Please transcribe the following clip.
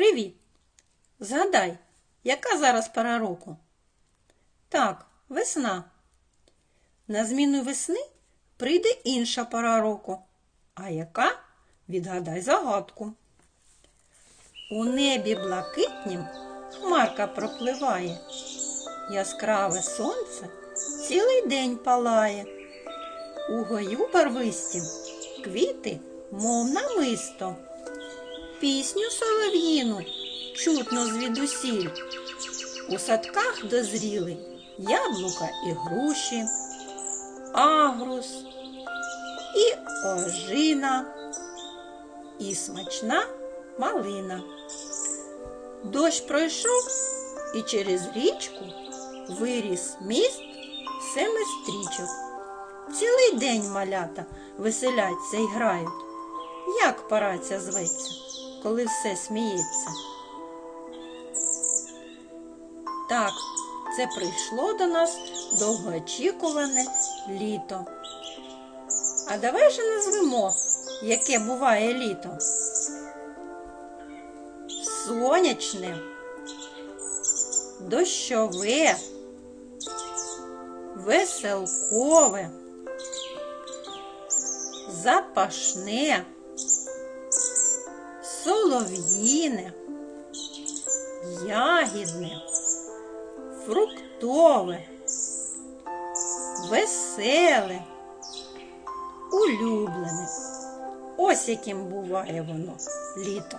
Привіт! Згадай, яка зараз пора року? Так, весна. На зміну весни прийде інша пора року. А яка? Відгадай загадку. У небі блакитнім хмарка пропливає. Яскраве сонце цілий день палає. У гою барвистім квіти, мов намисто. Пісню солов'їну чутно звідусіль. У садках дозріли яблука і груші, агрус і ожина, і смачна малина. Дощ пройшов і через річку виріс міст семи стрічок. Цілий день малята веселяться і грають. Як пора ця зветься, коли все сміється? Так, це прийшло до нас довгоочікуване літо. А давай же назвемо, яке буває літо. Сонячне, дощове, веселкове, запашне, солов'їне, ягідне, фруктове, веселе, улюблене. Ось яким буває воно літо.